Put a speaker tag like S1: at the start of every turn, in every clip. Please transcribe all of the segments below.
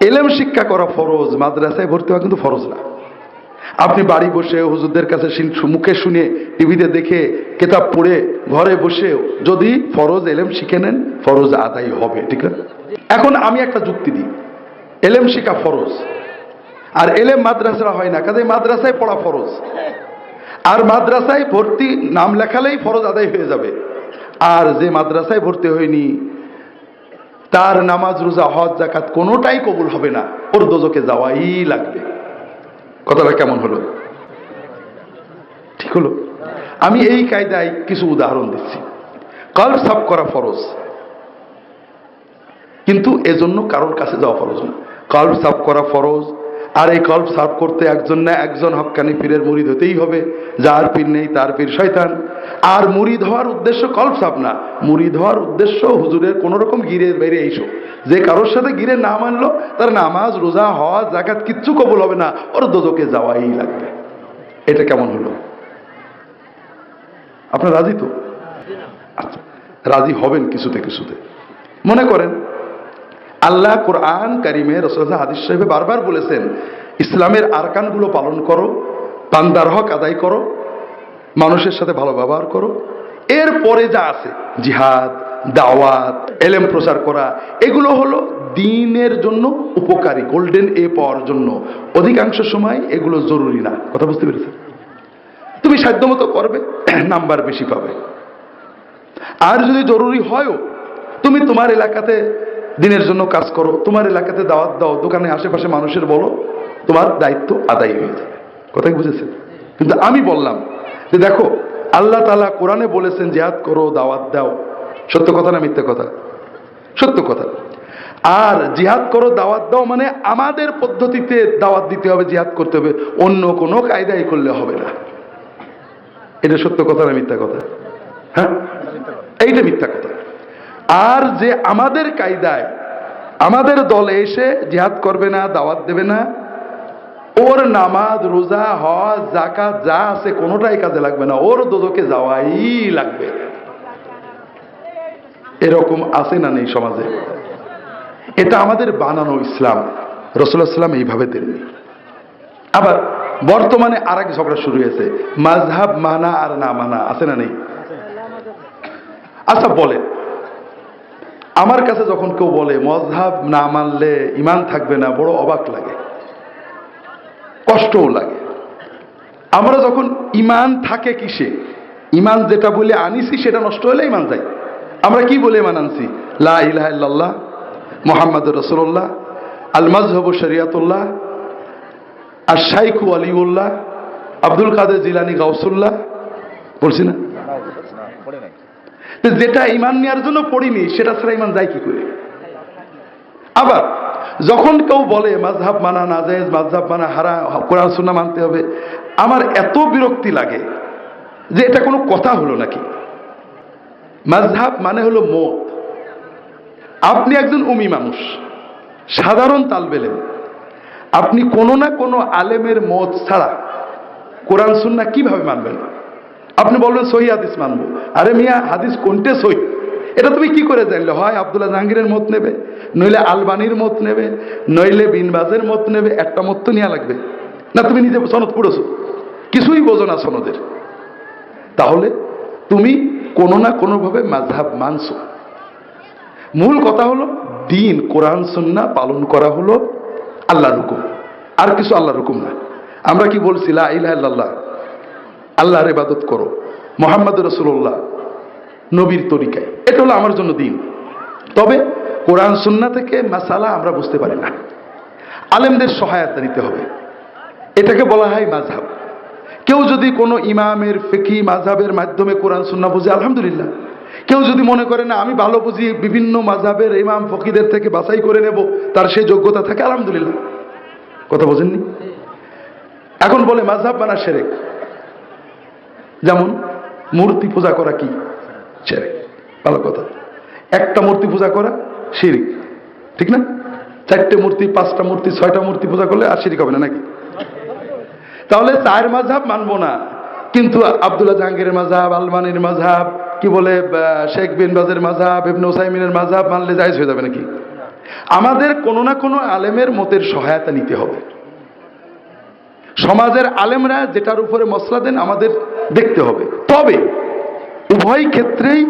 S1: এলেম শিক্ষা করা ফরজ, মাদ্রাসায় ভর্তি হওয়া কিন্তু ফরজ না। আপনি বাড়ি বসে হুজুরদের কাছে মুখে শুনে টিভিতে দেখে, কেতাব পড়ে, ঘরে বসে, যদি ফরজ এলেম শিখে নেন, ফরজ আদায় হবে, ঠিক না? এখন আমি একটা যুক্তি দিই। এলেম শিখা ফরজ, আর এলেম মাদ্রাসা হয় না কাজে মাদ্রাসায় পড়া ফরজ। আর মাদ্রাসায় ভর্তি নাম লেখালেই ফরজ আদায় হয়ে যাবে। আর যে মাদ্রাসায় ভর্তি হয়নি তার নামাজ, রোজা, হজ জাকাত কোনোটাই কবুল হবে না। ওর দোজকে যাওয়াই লাগবে। কথাটা কেমন হলো? ঠিক হলো? আমি এই কায়দায় কিছু উদাহরণ দিচ্ছি। কল সাফ করা ফরজ। কিন্তু এজন্য কারোর কাছে যাওয়া ফরজ না। কাল সাফ করা ফরজ আর এই কল্প সাফ করতে একজন না একজন হক্কানি পীরের মুরিদ হতেই হবে। যার পীর নেই, তার পীর শয়তান। আর মুরিদ হওয়ার উদ্দেশ্য কল্প সাফ না। মুরিদ হওয়ার উদ্দেশ্য হুজুরের কোন রকম গিরের বাইরে এইসব যে কারোর সাথে গিরে না মানলো, তার নামাজ, রোজা হওয়া জাকাত কিচ্ছু কবুল হবে না। ওর দোজকে যাওয়াই লাগবে। এটা কেমন হলো? আপনার রাজি তো? আচ্ছা রাজি হবেন কিছুতে কিছুতে। মনে করেন আল্লাহ কোরআন কারিমে রসুল হাদিস সাহেবে বারবার বলেছেন, ইসলামের আরকানগুলো পালন করো, বান্দার হক আদায় করো, মানুষের সাথে ভালো ব্যবহার করো। এর পরে যা আছে, জিহাদ, দাওয়াত, এলেম প্রচার করা, এগুলো হলো দিনের জন্য উপকারী, গোল্ডেন এ পাওয়ার জন্য। অধিকাংশ সময় এগুলো জরুরি না। কথা বুঝতে পেরেছেন? তুমি সাধ্যমতো করবে, নাম্বার বেশি পাবে। আর যদি জরুরি হয়ও, তুমি তোমার এলাকাতে দিনের জন্য কাজ করো। তোমার এলাকাতে দাওয়াত দাও, দোকানে আশেপাশে মানুষের বলো, তোমার দায়িত্ব আদায় হয়ে যাবে। কথা কি বুঝেছেন? কিন্তু আমি বললাম যে দেখো, আল্লাহ তালা কোরআনে বলেছেন, জেহাদ করো, দাওয়াত দাও। সত্য কথা না মিথ্যে কথা? সত্য কথা। আর জিহাদ করো, দাওয়াত দাও মানে আমাদের পদ্ধতিতে দাওয়াত দিতে হবে, জিহাদ করতে হবে। অন্য কোনো কায়দায় করলে হবে না। এটা সত্য কথা না মিথ্যা কথা? হ্যাঁ? এইটা মিথ্যা কথা। আর যে আমাদের কায়দায় আমাদের দলে এসে জিহাদ করবে না, দাওয়াত দেবে না, ওর নামাজ, রোজা, হজ জাকাত যা আছে কোনোটাই কাজে লাগবে না, ওর দোদকে যাওয়াই লাগবে। এরকম আছে না নেই সমাজে? এটা আমাদের বানানো ইসলাম। রসুল্লাহ সাল্লাম এইভাবে দেননি। আবার বর্তমানে আর এক ঝগড়া শুরু হয়েছে মাঝহাব মানা আর না মানা, আছে না নেই? আচ্ছা বলেন। আমার কাছে যখন কেউ বলে, মজহাব না মানলে ইমান থাকবে না বড় অবাক লাগে, কষ্টও লাগে। আমরা যখন ইমান থাকে কিসে? ইমান যেটা বলে আনিছি, সেটা নষ্ট হলে ইমান যায়। আমরা কি বলে ইমান আনছি? লা ইলাহা ইল্লাল্লাহ মোহাম্মদ রসুল্লাহ আল মাজহব শরিয়াতুল্লাহ আর শাইখু আলিউল্লাহ আব্দুল কাদের জিলানি গাউসুল্লাহ, বলছি না? যেটা ইমান নেওয়ার জন্য পড়িনি, সেটা ছাড়া ইমান যায় কি করে? আবার, যখন কেউ বলে মাঝহাব মানা না যায় মাঝহাব মানা হারা কোরআন সুন্না মানতে হবে। আমার এত বিরক্তি লাগে যে এটা কোনো কথা হলো নাকি? মাঝহাব মানে হলো মত আপনি একজন উমি মানুষ, সাধারণ তাল বেলেন। আপনি কোনো না কোনো আলেমের মত ছাড়া কোরআন সুন্না কীভাবে মানবেন? আপনি বলবেন সহি হাদিস মানবো। আরে মিয়া, হাদিস কোনটে সহি? এটা তুমি কি করে জানলে? হয়, আবদুল্লাহ জাহাঙ্গীরের মত নেবে, নইলে আলবানির মত নেবে, নইলে বিনবাজের মত নেবে, একটা মত তো নেওয়া লাগবে। না, তুমি নিজে সনদ পড়েছো? কিছুই বোঝো না সনদের। তাহলে তুমি কোনো না কোনোভাবে মাঝহাব মানছো। মূল কথা হলো, দিন, কোরআন সন্না পালন করা হলো আল্লাহর হুকুম। আর কিছু আল্লাহর হুকুম না। আমরা কি বলছি, লা ইলাহা আল্লাহর ইবাদত করো। মোহাম্মদ রসুল্লাহ নবীর তরিকায়। এটা হলো আমার জন্য দিন। তবে কোরআন সুন্না থেকে মাসালা আমরা বুঝতে পারি না। আলেমদের সহায়তা নিতে হবে। এটাকে বলা হয় মাঝহাব কেউ যদি কোনো ইমামের ফেকি মাঝহাবের মাধ্যমে কোরআন সুন্না বুঝে, আলহামদুলিল্লাহ। কেউ যদি মনে করে, না, আমি ভালো বুঝি, বিভিন্ন মাঝহাবের ইমাম ফকিদের থেকে বাছাই করে নেব, তার সেই যোগ্যতা থাকে, আলহামদুলিল্লাহ। কথা বোঝেননি? এখন বলে মাঝহাব বানা সেরেক। যেমন, মূর্তি পূজা করা কি? সেরেক ভালো কথা। একটা মূর্তি পূজা করা, শিরিক। ঠিক না? চারটে মূর্তি, পাঁচটা মূর্তি, ছয়টা মূর্তি পূজা করলে আর শিরিক হবে না নাকি? তাহলে চার মাঝাব মানবো না। কিন্তু আবদুল্লাহ জাহাঙ্গীরের মাঝাব আলমানির মাঝাব কি বলে শেখ বিনবাজের মাঝাব ইবনে মাঝহাব মানলে জায়েজ হয়ে যাবে নাকি? আমাদের কোনো না কোনো আলেমের মতের সহায়তা নিতে হবে। সমাজের আলেমরা যেটার উপরে মশলা দেন, আমাদের দেখতে হবে। তবে উভয় ক্ষেত্রেই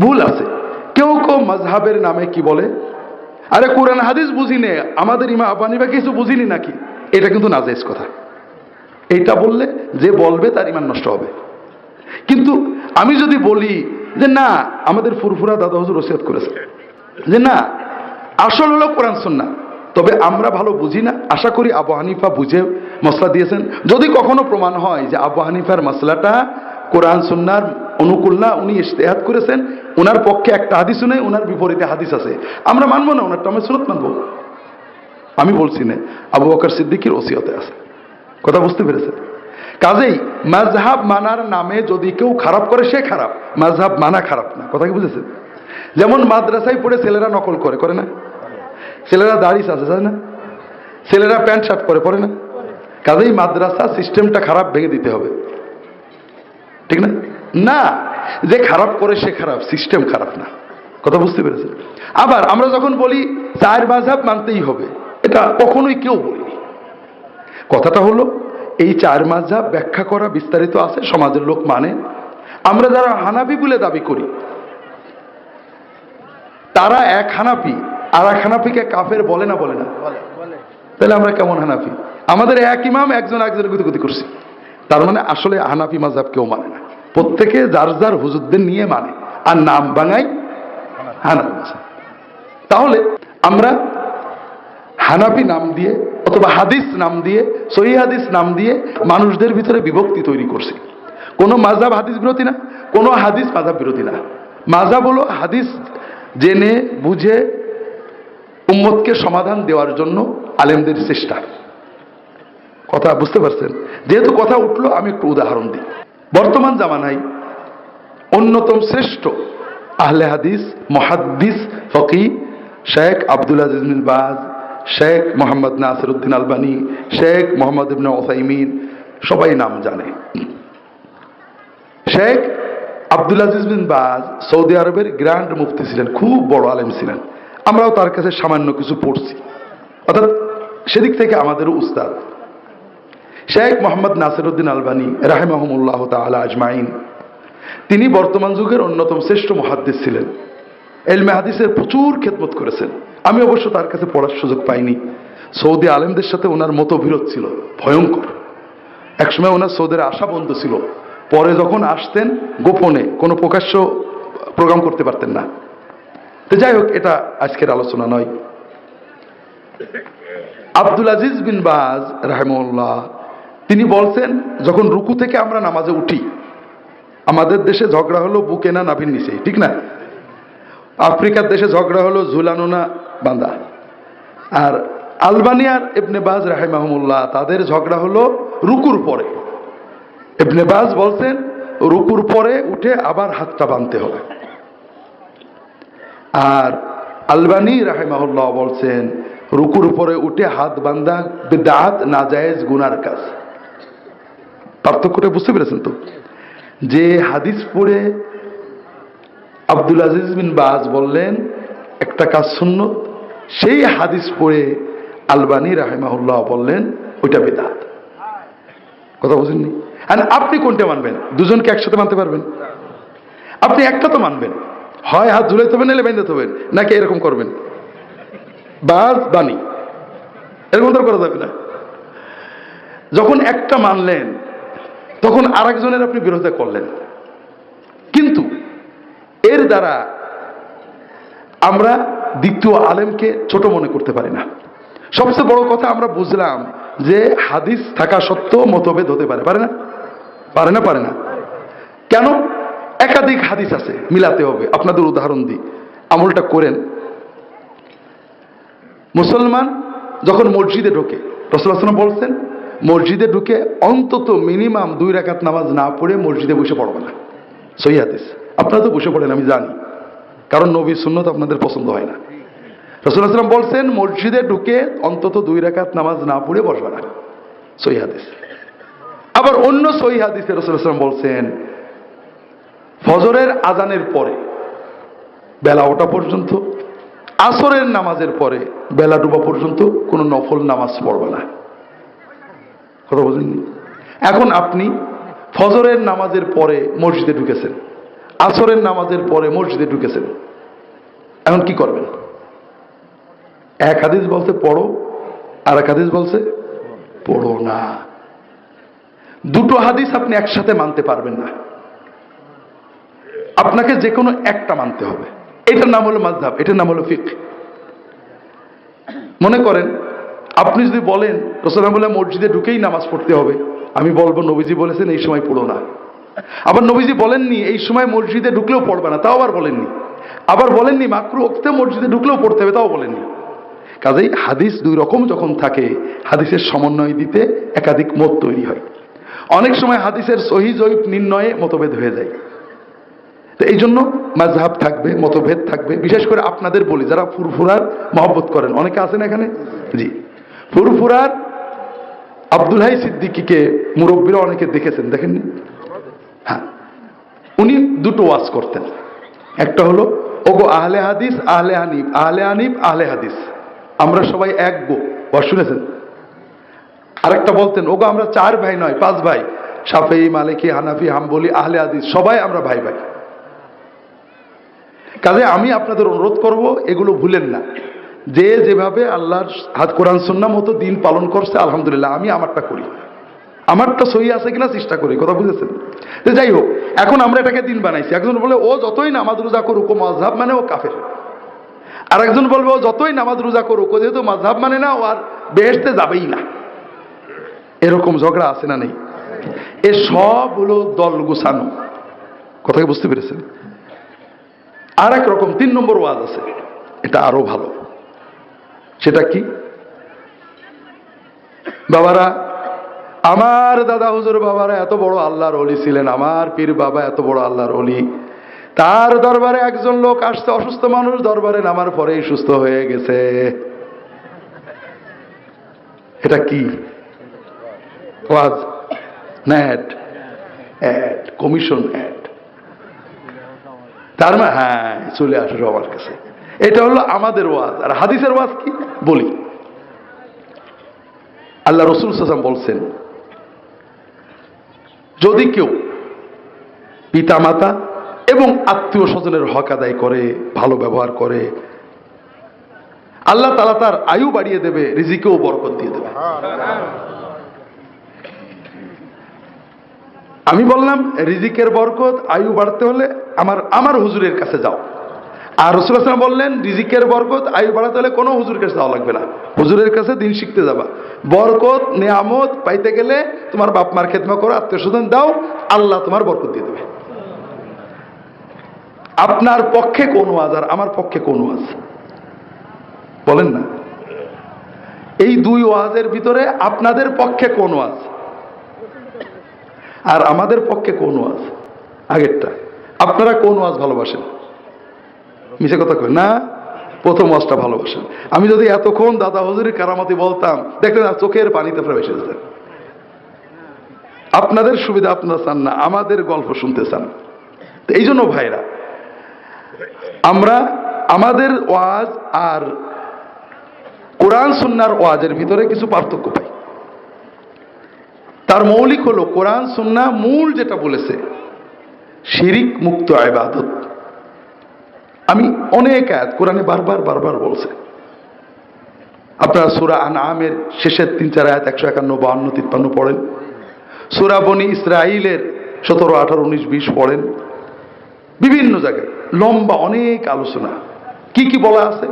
S1: ভুল আছে। কেউ কেউ মজহাবের নামে কি বলে? আরে কোরআন হাদিস বুঝি নে, আমাদের ইমা আবানি বা কিছু বুঝিনি নাকি? এটা কিন্তু নাজাইজ কথা। এইটা বললে যে বলবে তার ইমান নষ্ট হবে। কিন্তু আমি যদি বলি যে না, আমাদের ফুরফুরা দাদা হুজুর ওসিয়ত করেছে। যে না, আসল হলো কোরআন সুন্না তবে আমরা ভালো বুঝি না। আশা করি আবু হানিফা বুঝে মশলা দিয়েছেন। যদি কখনো প্রমাণ হয় যে আবু হানিফার মশলাটা কোরআন, সুন্নার অনুকূল না, উনি ইশতেহাত করেছেন ওনার পক্ষে একটা হাদিস নেই ওনার বিপরীতে হাদিস আছে। আমরা মানবো না ওনারটা আমি সুরত মানবো। আমি বলছি না, আবু বকর সিদ্দিকির ওসিয়তে আছে। কথা বুঝতে পেরেছে কাজেই মাঝহাব মানার নামে যদি কেউ খারাপ করে, সে খারাপ। মাঝহাব মানা খারাপ না। কথা কি বুঝেছেন? যেমন মাদ্রাসায় পড়ে ছেলেরা নকল করে করে না? ছেলেরা দাড়ি আছে জানে না? ছেলেরা প্যান্ট শার্ট করে পরে না? কাজেই মাদ্রাসা সিস্টেমটা খারাপ ভেঙে দিতে হবে। ঠিক না? না, যে খারাপ করে সে খারাপ, সিস্টেম খারাপ না। কথা বুঝতে পেরেছে আবার আমরা যখন বলি চার মাঝহাব মানতেই হবে, এটা কখনোই কেউ বলিনি। কথাটা হলো, এই চার মাঝহাব ব্যাখ্যা করা বিস্তারিত আছে, সমাজের লোক মানে। আমরা যারা হানাফি বলে দাবি করি, তারা এক হানাফি আর এক হানাফিকে কাফের বলে না বলে না। তাহলে আমরা কেমন হানাফি? আমাদের এক ইমাম একজন একজনের গুতি গুতি করছি। তার মানে আসলে হানাফি মাঝহাব কেউ মানে না। প্রত্যেকে যার যার হুজুরদের নিয়ে মানে। আর নাম বাঙাই হানাফি তাহলে আমরা হানাফি নাম দিয়ে অথবা হাদিস নাম দিয়ে সহি হাদিস নাম দিয়ে মানুষদের ভিতরে বিভক্তি তৈরি করছি। কোনো মাজাব হাদিস বিরোধী না কোনো হাদিস মাজাব বিরোধী না। মাঝাব হলো হাদিস জেনে বুঝে উম্মতকে সমাধান দেওয়ার জন্য আলেমদের চেষ্টা। কথা বুঝতে পারছেন? যেহেতু কথা উঠল, আমি একটু উদাহরণ দিই। বর্তমান জামানায় অন্যতম শ্রেষ্ঠ আহলে হাদিস, মহাদ্দিস ফকি শেখ আব্দুল আজিজ বাজ, শেখ মোহাম্মদ নাসির উদ্দিন আলবানী, শেখ মোহাম্মদ ইবনে ওসাইমিন সবাই নাম জানে। শেখ আব্দুল আজিজ বিন বাজ সৌদি আরবের গ্র্যান্ড মুফতি ছিলেন, খুব বড় আলেম ছিলেন। আমরাও তার কাছে সামান্য কিছু পড়ছি। অর্থাৎ সেদিক থেকে আমাদেরও উস্তাদ। শেখ মোহাম্মদ নাসিরুদ্দিন আলবানী রাহেমাহমুল্লাহ তালা আজমাইন, তিনি বর্তমান যুগের অন্যতম শ্রেষ্ঠ মহাদ্দিস ছিলেন। এলমে হাদিসের প্রচুর খেদমত করেছেন। আমি অবশ্য তার কাছে পড়ার সুযোগ পাইনি। সৌদি আলেমদের সাথে ওনার মতবিরোধ ছিল, ভয়ঙ্কর। একসময় ওনার সৌদের আশা বন্ধ ছিল। পরে যখন আসতেন, গোপনে কোনো প্রকাশ্য প্রোগ্রাম করতে পারতেন না। তো যাই হোক, এটা আজকের আলোচনা নয়। আব্দুল আজিজ বিন বাজ রাহেমুল্লাহ তিনি বলছেন, যখন রুকু থেকে আমরা নামাজে উঠি, আমাদের দেশে ঝগড়া হলো বুকে না নাভির নিচে ঠিক না? আফ্রিকার দেশে ঝগড়া হলো ঝুলানো না বাঁধা আর আলবানিয়ার ইবনে বাজ রাহেমাহমুল্লাহ তাদের ঝগড়া হলো রুকুর পরে। ইবনে বাজ বলছেন, রুকুর পরে উঠে আবার হাতটা বাঁধতে হবে। আর আলবানি রাহেমাহুল্লাহ বলছেন, রুকুর উপরে উঠে হাত বান্ধা বেদাত, নাজায়েজ, গুনার কাজ। পার্থক্যটা বুঝতে পেরেছেন তো? যে হাদিস পড়ে আব্দুল আজিজ বিন বাজ বললেন, একটা কাজ সুন্নত, সেই হাদিস পড়ে আলবানি রাহেমাহুল্লাহ বললেন, ওইটা বেদাত। কথা বুঝেননি? আর আপনি কোনটা মানবেন? দুজনকে একসাথে মানতে পারবেন? আপনি একটা তো মানবেন। হয় হাত ঝুলাইতে হবে নাহলে বেঁধে হবেন নাকি এরকম করবেন? বাজ বাণী। এরকম তো করা যাবে না। যখন একটা মানলেন, তখন আরেকজনের আপনি বিরোধিতা করলেন। কিন্তু এর দ্বারা আমরা দ্বিতীয় আলেমকে ছোট মনে করতে পারি না। সবচেয়ে বড় কথা আমরা বুঝলাম যে হাদিস থাকা সত্ত্বেও মতভেদ হতে পারে। পারে না? পারে না পারে না। কেন? একাধিক হাদিস আছে, মিলাতে হবে। আপনাদের উদাহরণ দিই। আমলটা করেন। মুসলমান যখন মসজিদে ঢোকে রসুলাম বলছেন, মসজিদে ঢুকে অন্তত মিনিমাম দুই রাকাত নামাজ না পড়ে মসজিদে বসে পড়বে না। সহি হাদিস। আপনারা তো বসে পড়েন, আমি জানি। কারণ নবী সুন্নত আপনাদের পছন্দ হয় না। রসুলাম বলছেন, মসজিদে ঢুকে অন্তত দুই রাকাত নামাজ না পড়ে বসবে না। সহি হাদিস। আবার অন্য সহি হাদিসে রসুলাম বলছেন ফজরের আজানের পরে, বেলা ওটা পর্যন্ত, আসরের নামাজের পরে, বেলা ডুবা পর্যন্ত কোনো নফল নামাজ পড়বে না। কথা বোঝেননি এখন আপনি ফজরের নামাজের পরে মসজিদে ঢুকেছেন, আসরের নামাজের পরে মসজিদে ঢুকেছেন, এখন কি করবেন? এক হাদিস বলছে, পড়ো আর এক হাদিস বলছে, পড়ো না। দুটো হাদিস আপনি একসাথে মানতে পারবেন না। আপনাকে যে কোনো একটা মানতে হবে। এটার নাম হলো মাঝহাব এটার নাম হলো ফিক মনে করেন, আপনি যদি বলেন রসলাম বলে মসজিদে ঢুকেই নামাজ পড়তে হবে। আমি বলব, নবীজি বলেছেন, এই সময় পড়ো না। আবার নবীজি বলেননি, এই সময় মসজিদে ঢুকলেও পড়বে না, তাও আবার বলেননি। আবার বলেননি, মাকরু অক্তে মসজিদে ঢুকলেও পড়তে হবে, তাও বলেননি। কাজেই হাদিস দুই রকম যখন থাকে, হাদিসের সমন্বয় দিতে একাধিক মত তৈরি হয়। অনেক সময় হাদিসের সহি জৈব নির্ণয়ে মতভেদ হয়ে যায়। তো এই জন্য মাঝহাব থাকবে, মতভেদ থাকবে। বিশেষ করে আপনাদের বলি, যারা ফুরফুরার মহব্বত করেন। অনেকে আছেন এখানে? জি। ফুরফুরার আব্দুল হাই সিদ্দিকিকে মুরব্বীরা অনেকে দেখেছেন, দেখেননি? হ্যাঁ। উনি দুটো ওয়াজ করতেন। একটা হলো, ওগো আহলে হাদিস, আহলে হানিফ আহলে হানিফ, আহলে হাদিস। আমরা সবাই এক গো ওয়াজ শুনেছেন? আরেকটা বলতেন, ওগো আমরা চার ভাই নয়, পাঁচ ভাই। সাফেই মালিকি, হানাফি, হাম্বলি, আহলে হাদিস, সবাই আমরা ভাই ভাই। কাজে আমি আপনাদের অনুরোধ করব, এগুলো ভুলেন না। যে যেভাবে আল্লাহর হাত কোরআন সন্না মতো দিন পালন করছে, আলহামদুলিল্লাহ, আমি আমারটা করি। আমারটা সহি আছে কিনা চেষ্টা করি, কথা বুঝেছেন? যাই হোক, এখন আমরা এটাকে দিন বানাইছি। একজন বলে, ও যতই নামাজ রোজা করুক, ও মজহাব মানে ও কাফের। আর একজন বলবে, ও যতই নামাজ রোজা করুক, ও যেহেতু মজহাব মানে না, ও আর বেহেসতে যাবেই না। এরকম ঝগড়া আছে না নেই? এ সব হলো দল গুছানো। কথাকে বুঝতে পেরেছেন? আর এক রকম তিন নম্বর ওয়াজ আছে। এটা আরও ভালো। সেটা কি? বাবারা, আমার দাদা হুজুর বাবারা এত বড় আল্লাহর অলি ছিলেন, আমার পীর বাবা এত বড় আল্লাহর অলি। তার দরবারে একজন লোক আসছে, অসুস্থ মানুষ দরবারে নামার পরেই সুস্থ হয়ে গেছে। এটা কি? ওয়াজ? ন্যাট অ্যাড? কমিশন? অ্যাড? তার মানে হ্যাঁ চলে আসো আমার কাছে। এটা হলো আমাদের ওয়াজ। আর হাদিসের ওয়াজ কি? বলি। আল্লাহ রসুল সাসাম বলছেন, যদি কেউ পিতামাতা এবং আত্মীয় স্বজনের হক আদায় করে, ভালো ব্যবহার করে, আল্লাহ তালা তার আয়ু বাড়িয়ে দেবে, রিজিকেও বরকত দিয়ে দেবে। আমি বললাম, রিজিকের বরকত, আয়ু বাড়তে হলে আমার আমার হুজুরের কাছে যাও। আর রসুলাম বললেন, রিজিকের বরকত, আয়ু বাড়াতে হলে কোনো হুজুরের কাছে যাওয়া লাগবে না। হুজুরের কাছে দিন শিখতে যাবা। বরকত, নেয়ামত পাইতে গেলে তোমার বাপ মার খেদমা করো আত্মীয় স্বজন দাও, আল্লাহ তোমার বরকত দিয়ে দেবে। আপনার পক্ষে কোন ওয়াজ আর আমার পক্ষে কোন ওয়াজ? বলেন না। এই দুই ওয়াজের ভিতরে আপনাদের পক্ষে কোন ওয়াজ? আর আমাদের পক্ষে কোন ওয়াজ? আগেরটা। আপনারা কোন ওয়াজ ভালোবাসেন? মিশে কথা কই না? প্রথম ওয়াজটা ভালোবাসেন। আমি যদি এতক্ষণ দাদা হজুরের কারামতি বলতাম, দেখলেন আর চোখের পানিতে প্রবেশে যেতেন। আপনাদের সুবিধা আপনারা চান না, আমাদের গল্প শুনতে চান। এই জন্য ভাইরা, আমরা আমাদের ওয়াজ আর কোরআন, সুন্নার ওয়াজের ভিতরে কিছু পার্থক্য পাই। তার মৌলিক হলো কোরআন সুন্না মূল যেটা বলেছে, শিরিক মুক্ত আবাদত আমি অনেক আয়াত কোরআনে বারবার বারবার বলছে। আপনারা সুরা আন আমের শেষের তিন, চার আয়াত একশো একান্ন, বাহান্ন, তিপ্পান্ন পড়েন। সুরা বনি ইসরাইলের সতেরো, আঠারো, উনিশ, বিশ পড়েন। বিভিন্ন জায়গায় লম্বা অনেক আলোচনা। কি কি বলা আছে?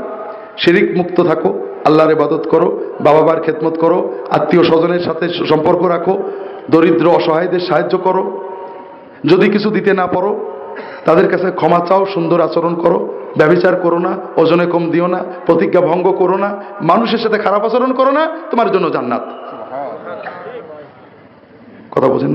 S1: শিরিক মুক্ত থাকো। আল্লাহর ইবাদত করো বাবা মার খেদমত করো আত্মীয় স্বজনের সাথে সম্পর্ক রাখো দরিদ্র অসহায়দের সাহায্য করো যদি কিছু দিতে না পারো তাদের কাছে ক্ষমা চাও সুন্দর আচরণ করো ব্যবচার করো না ওজনে কম দিও না প্রতিজ্ঞা ভঙ্গ করো না মানুষের সাথে খারাপ আচরণ করো না তোমার জন্য জান্নাত। কথা বোঝেন